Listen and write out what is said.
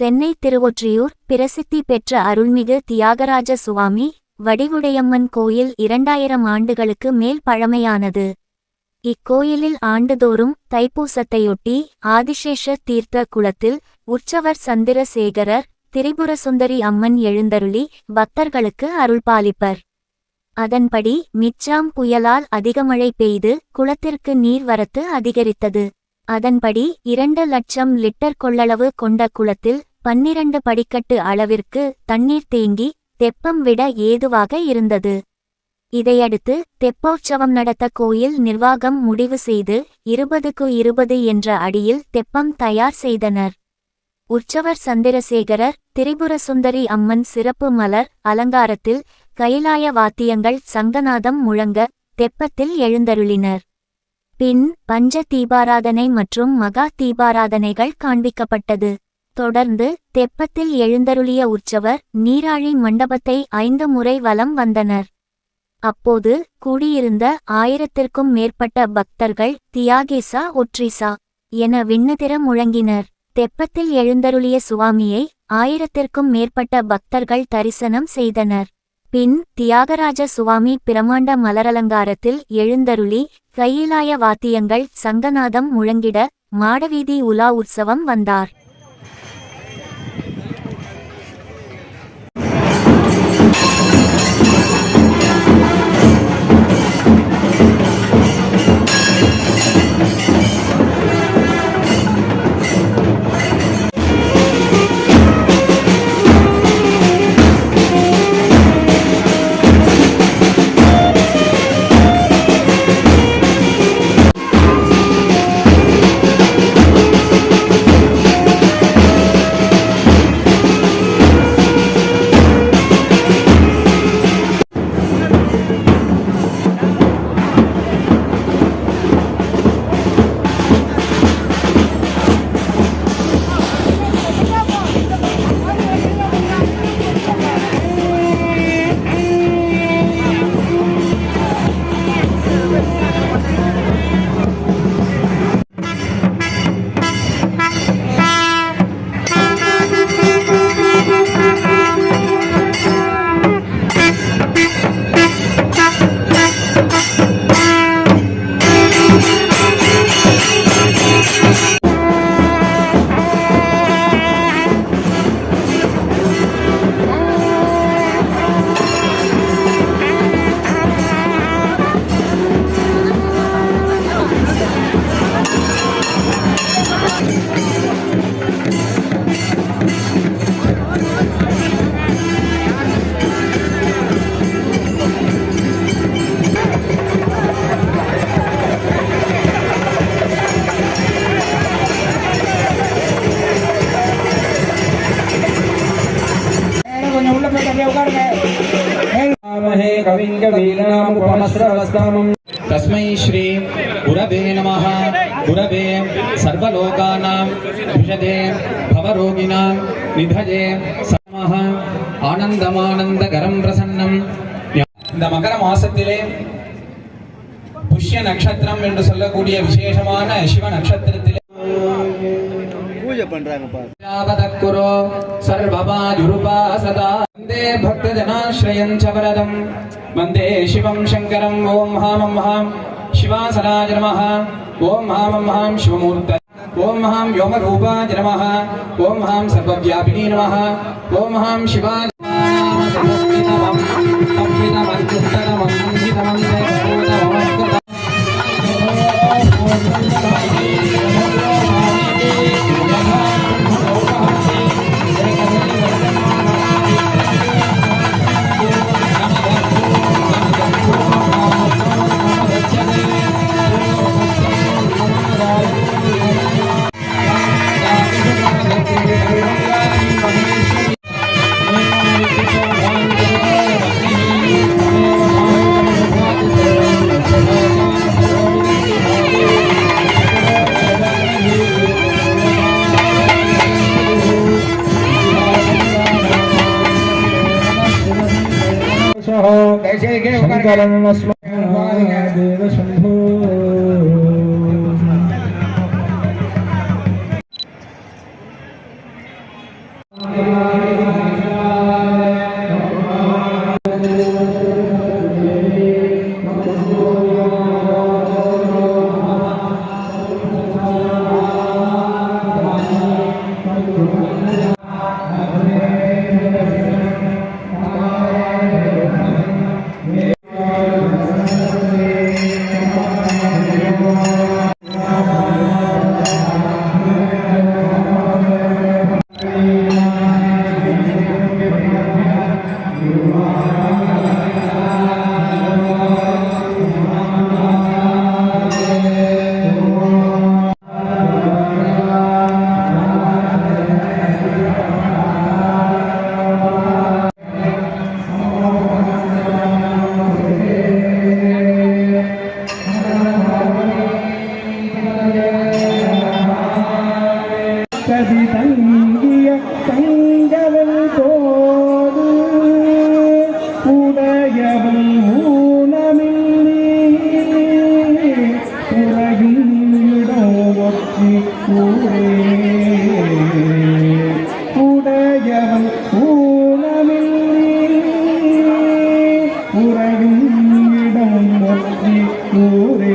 சென்னை திருவொற்றியூர் பிரசித்தி பெற்ற அருள்மிகு தியாகராஜ சுவாமி வடிவுடையம்மன் கோயில் இரண்டாயிரம் ஆண்டுகளுக்கு மேல் பழமையானது. இக்கோயிலில் ஆண்டுதோறும் தைப்பூசத்தையொட்டி ஆதிசேஷ தீர்த்த குளத்தில் உற்சவர் சந்திரசேகரர் திரிபுரசுந்தரி அம்மன் எழுந்தருளி பக்தர்களுக்கு அருள்பாலிப்பர். அதன்படி மிச்சாம் புயலால் அதிக மழை பெய்து குளத்திற்கு நீர்வரத்து அதிகரித்தது. அதன்படி இரண்டு லட்சம் லிட்டர் கொள்ளளவு கொண்ட குளத்தில் பன்னிரண்டு படிக்கட்டு அளவிற்கு தண்ணீர் தேங்கி தெப்பம் விட ஏதுவாக இருந்தது. இதையடுத்து தெப்போற்சவம் நடத்த கோயில் நிர்வாகம் முடிவு செய்து இருபதுக்கு இருபது என்ற அடியில் தெப்பம் தயார் செய்தனர். உற்சவர் சந்திரசேகரர் திரிபுரசுந்தரி அம்மன் சிறப்பு மலர் அலங்காரத்தில் கைலாய வாத்தியங்கள் சங்கநாதம் முழங்க தெப்பத்தில் எழுந்தருளினர். பின் பஞ்ச தீபாராதனை மற்றும் மகா தீபாராதனைகள் காண்பிக்கப்பட்டது. தொடர்ந்து தெப்பத்தில் எழுந்தருளிய உற்சவர் நீராழி மண்டபத்தை ஐந்து முறை வலம் வந்தனர். அப்போது கூடியிருந்த ஆயிரத்திற்கும் மேற்பட்ட பக்தர்கள் தியாகேசா ஒற்றிசா என விண்ணதிர முழங்கினர். தெப்பத்தில் எழுந்தருளிய சுவாமியை ஆயிரத்திற்கும் மேற்பட்ட பக்தர்கள் தரிசனம் செய்தனர். பின் தியாகராஜ சுவாமி பிரமாண்ட மலரலங்காரத்தில் எழுந்தருளி கையிலாய வாத்தியங்கள் சங்கநாதம் முழங்கிட மாடவீதி உலா உற்சவம் வந்தார். ராமஹே கவிங்க வீணாமுபமஸ்ரவஸ்தாமம் तस्मै श्री गुरवे नमः गुरवे सर्वलोकानां भुजदे भवरोगिणां निधये समः ஆனந்தமானந்தகரம் பிரசன்னம் இந்த மகர மாசத்திலே புஷ்ய நட்சத்திரம் என்று சொல்லக்கூடிய விசேஷமான சிவ நட்சத்திரத்திலே பூஜை பண்றாங்கப்பா वन्दे भक्तजनाश्रयं च वरदं वन्दे शिवं शङ्करम् ॐ हामं हां शिवासनाय नमः ॐ हामं हां शिवमूर्त ॐ हां व्योमरूपाय नमः ॐ हां सर्वव्यापिनी नमः ॐ हां शिवाय शङ्करं देव शम्भो Yeah. ഉറയും ഇടം കൂരേ